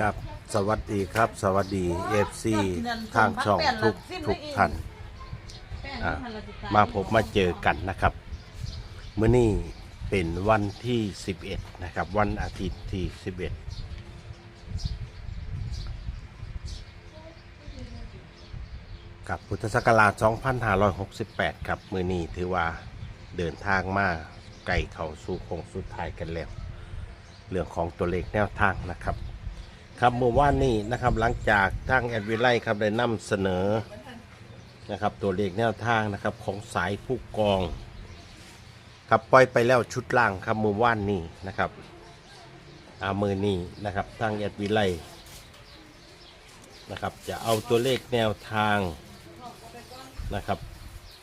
กับสวัสดีครับ สวัสดีเอฟซีทางช่องทุกทุกท่านอะมาพบมาเจอกันนะครับเมื่อนี้เป็นวันที่ 11 นะครับ วันอาทิตย์ที่ 11กับพุทธศักราช 2568 ครับมือนี้ถือว่าเดินทางมาไกลเขาสู่คงสุดท้ายกันแล้ว เรื่องของตัวเลขแนวทางนะครับ ครับเมื่อวานนี้นะครับหลังจากทางแอดวิไลครับได้นำเสนอนะครับตัวเลขแนวทางนะครับของสายผู้กองครับปล่อยไปแล้วชุดล่างครับเมื่อวานนี้นะครับอามือนี้นะครับทางแอดวิไลนะครับจะเอาตัวเลขแนวทางนะครับ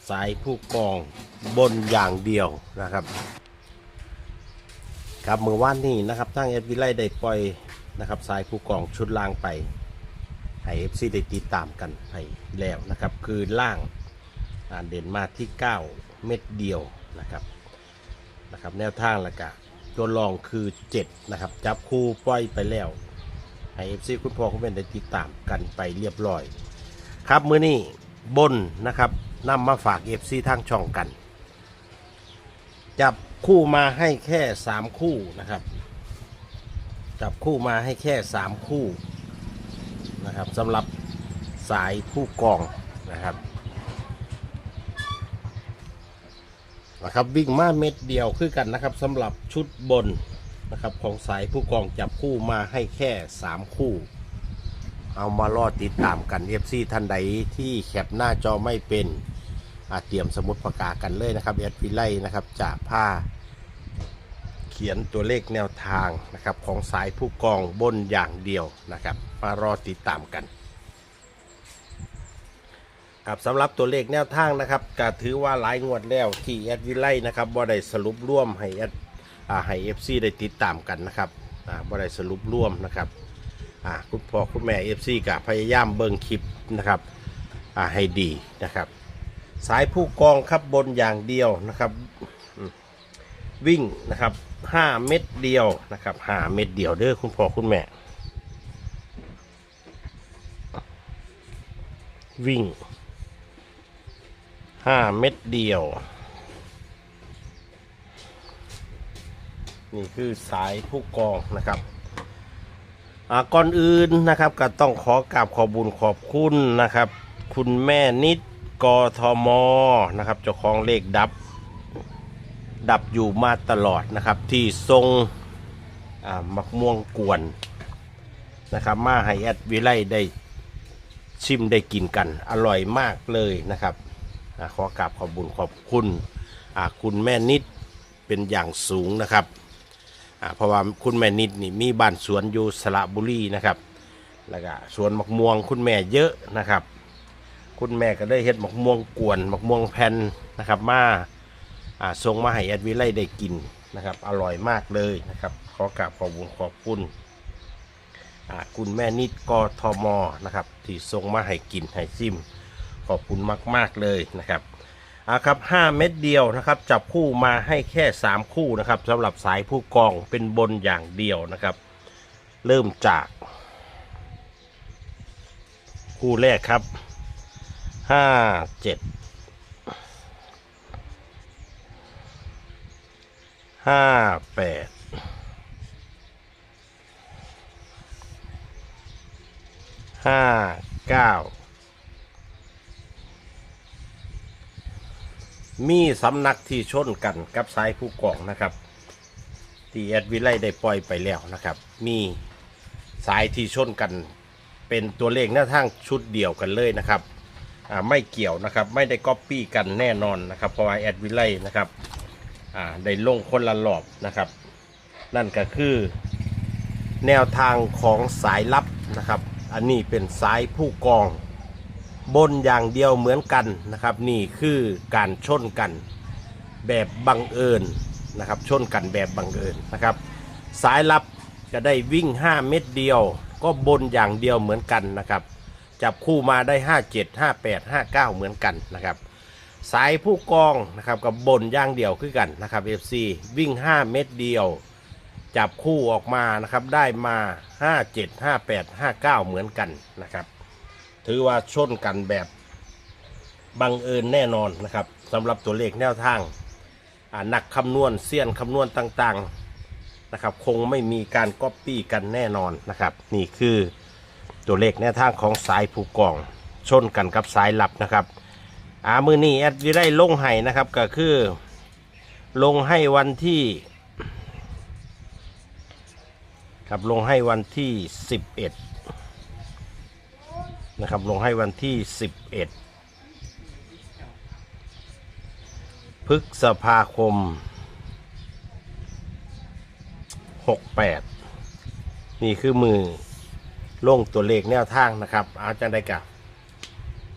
สายผู้กองบนอย่างเดียวนะครับ ครับมือว่านนี่นะครับทางเอฟวิไลได้ปล่อย นะครับสายผู้กองชุดล่างไปให้เอฟซีได้ติดตามกันไปแล้วนะครับ คือล่างอ่าเด่นมาที่ 9 เม็ดเดียวนะครับนะครับ แนวทางละกะตัวรองคือ 7 นะครับ จับคู่ปล่อยไปแล้วให้เอฟซีคุณพ่อคุณแม่ได้ติดตามกันไปเรียบร้อย ครับมือนี้บนนะครับนำมาฝากเอฟซีทางช่องกัน จับคู่มาให้แค่สามคู่นะครับ จับคู่มาให้แค่สามคู่นะครับสำหรับสายผู้กองนะครับนะครับวิ่งมาเม็ดเดียวคือกันนะครับสำหรับชุดบนนะครับของสายผู้กองจับคู่มาให้แค่สามคู่ เอามารอติดตามกัน FC ท่านใดที่แคปหน้าจอไม่เป็นอาเตรียมสมุดปากกากันเลยนะครับแอดวิไลนะครับจะผ้า เขียนตัวเลขแนวทางนะครับของสายผู้กองบนอย่างเดียวนะครับมารอติดตามกันครับสำหรับตัวเลขแนวทางนะครับก็ถือว่าหลายงวดแล้วที่แอดวิไลนะครับบ่ได้สรุปร่วมให้แอดให้เอฟซีได้ติดตามกันนะครับอ่าบ่ได้สรุปร่วมนะครับคุณพ่อคุณแม่เอฟซีกับพยายามเบิ่งคลิปนะครับให้ดีนะครับสายผู้กองครับบนอย่างเดียวนะครับวิ่งนะครับ ห้าเม็ดเดียวนะครับห้าเม็ดเดียวเด้อคุณพ่อคุณแม่ วิ่งห้าเม็ดเดียว นี่คือสายผู้กองนะครับก่อนอื่นนะครับก็ต้องขอกราบขอบุญขอบคุณนะครับ คุณแม่นิดกทมนะครับเจ้าของเลขดับ ดับอยู่มาตลอดนะครับที่ทรงมักม่วงกวนนะครับมาให้แอดวิไลได้ชิมได้กินกัน อร่อยมากเลยนะครับอขอกราบขอบุญขอบคุณคุณแม่นิดเป็นอย่างสูงนะครับเพราะว่าคุณแม่นิดนี่มีบ้านสวนอยู่สระบุรีนะครับแล้วก็สวนมะม่วงคุณแม่เยอะนะครับ คุณแม่ก็ได้เฮ็ดมะม่วงกวนมะม่วงแผ่นนะครับ มา อ่าส่งมาให้แอดวิไลได้กินนะครับ อร่อยมากเลยนะครับ ขอกราบขอบคุณขอบคุณอ่าคุณแม่นิดกทมนะครับที่ส่งมาให้กินให้ซิม ขอบคุณมาก ๆ เลยนะครับอ่าครับ5เม็ดเดียวนะครับ จับคู่มาให้แค่ 3 คู่นะครับสำหรับสายผู้กองเป็นบนอย่างเดียวนะครับ เริ่มจาก คู่แรกครับ 5 7 5 8 5 9มีสำนักที่ชนกันกับสายผู้กองนะครับ ที่แอดวิไลได้ปล่อยไปแล้วนะครับ มีสายที่ชนกัน เป็นตัวเลขหน้าทางชุดเดียวกันเลยนะครับไม่เกี่ยวนะครับ ไม่ได้ก๊อปปี้กันแน่นอนนะครับ เพราะว่าแอดวิไลนะครับ อ่าได้ลงคนละรอบนะครับ นั่นก็คือแนวทางของสายลับนะครับ อันนี้เป็นสายผู้กอง บนอย่างเดียวเหมือนกันนะครับ นี่คือการชนกันแบบบังเอิญนะครับ ชนกันแบบบังเอิญนะครับ สายลับจะได้วิ่ง 5 เม็ดเดียว ก็บนอย่างเดียวเหมือนกันนะครับ จับคู่มาได้ 57 58 59 เหมือนกันนะครับ สายผู้กองนะครับกับบนย่างเดี่ยวคือกันนะครับ FC วิ่ง 5 เม็ดเดียว จับคู่ออกมานะครับได้มา 57 58 59 เหมือนกันนะครับ ถือว่าชนกันแบบบังเอิญแน่นอนนะครับสำหรับตัวเลขแนวทางอ่านักคำนวณเสี้ยนคำนวณต่างๆนะครับ คงไม่มีการก๊อปปี้กันแน่นอนนะครับ นี่คือตัวเลขแนวทางของสายผู้กอง ชนกันกับสายหลับนะครับ อามือนี้แอดได้ลงให้นะครับก็คือ ลงให้วันที่ ครับลงให้วันที่11นะครับลงให้วันที่11พฤษภาคม68นี่คือมือลงตัวเลขแนวทางนะครับ อาจารย์ได้กับ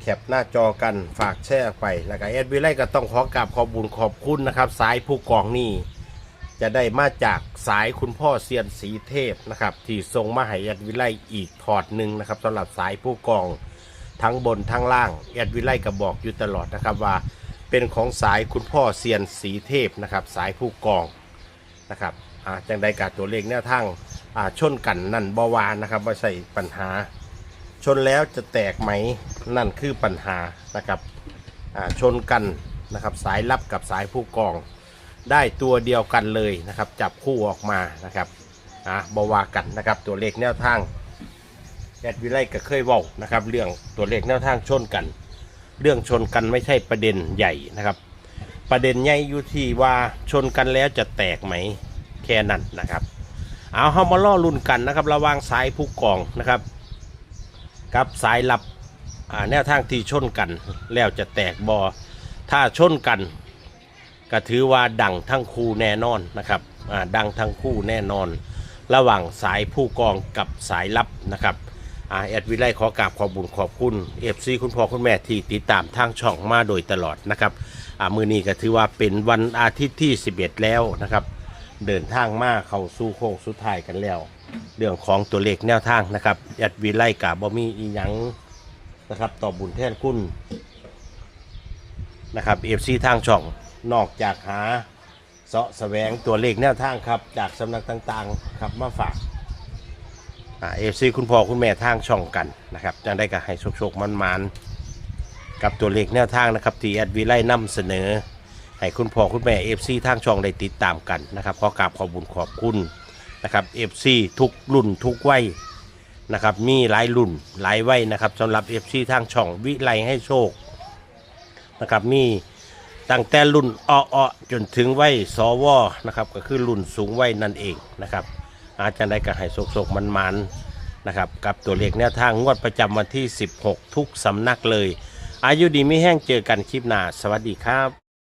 คปหน้าจอกันฝากแชร์ไปแล้วก็แอดวิไลก็ต้องขอกราบขอบบุญขอบคุณนะครับ สายผู้กองนี่จะได้มาจากสายคุณพ่อเซียนสีเทพนะครับ ที่ทรงมาให้แอดวิไลอีกถอดหนึ่งนะครับสำหรับสายผู้กองทั้งบนทั้งล่างแอดวิไลก็บอกอยู่ตลอดนะครับว่า เป็นของสายคุณพ่อเซียนสีเทพนะครับ สายผู้กองนะครับอ่าจังใดกาตัวเลขแนวทางอ่าชนกันนั่นบาวานนะครับว่ใช่ปัญหา ชนแล้วจะแตกไหมนั่นคือปัญหานะครับอ่าชนกันนะครับสายลับกับสายผู้กอง ได้ตัวเดียวกันเลยนะครับ จับคู่ออกมานะครับอะบาวากันนะครับตัวเลขแนวทางแอดวิไลก็เคยเว่านะครับ เรื่องตัวเลขแนวทางชนกัน เรื่องชนกันไม่ใช่ประเด็นใหญ่นะครับ ประเด็นใหญ่อยู่ที่ว่าชนกันแล้วจะแตกไหมแค่นั้นนะครับ เอาเฮามาล่อลุ่นกันนะครับ ระว่างสายผู้กองนะครับ กับสายลับแนวทางที่ชนกัน แล้วจะแตกบอถ้าชนกัน ก็ถือว่าดังทั้งคู่แน่นอนนะครับดังทั้งคู่แน่นอน ระหว่างสายผู้กองกับสายลับนะครับอ่าแอดวิไลขอกราบขอบุญขอบคุณเอฟซีคุณพ่อคุณแม่ที่ติดตามทางช่องมาโดยตลอดนะครับอ่ามือนี้ก็ถือว่าเป็นวันอาทิตย์ที่ 11 แล้วนะครับ เดินทางมาเข้าสู่โค้งสุดท้ายกันแล้ว เรื่องของตัวเลขแนวทางนะครับแอดวิไล่กับบอมีอีหยังนะครับต่อบุญแทนคุณนะครับเอฟซีทางช่องนอกจากหาเสาะแสวงตัวเลขแนวทางครับจากสำนักต่างๆครับมาฝากเอฟซีคุณพ่อคุณแม่ทางช่องกันนะครับจะได้ก็ให้โชคๆมันๆกับตัวเลขแนวทางนะครับที่แอดวิไล่นำเสนอให้คุณพ่อคุณแม่เอฟซีทางช่องได้ติดตามกันนะครับขอกราบขอบุญขอบคุณ นะครับเอฟซีทุกรุ่นทุกวัยนะครับมีหลายรุ่นหลายวัยนะครับสำหรับเอฟซีทางช่องวิไลให้โชคนะครับมีตั้งแต่รุ่นอ้อจนถึงวัยสวนะครับก็คือรุ่นสูงวัยนั่นเองนะครับอาจารย์ได้ก็ให้โศกๆมันๆนะครับกับตัวเลขแนวทางงวดประจำวันที่ 16 ทุกสำนักเลย อายุดีไม่แห้งเจอกันคลิปหน้า สวัสดีครับ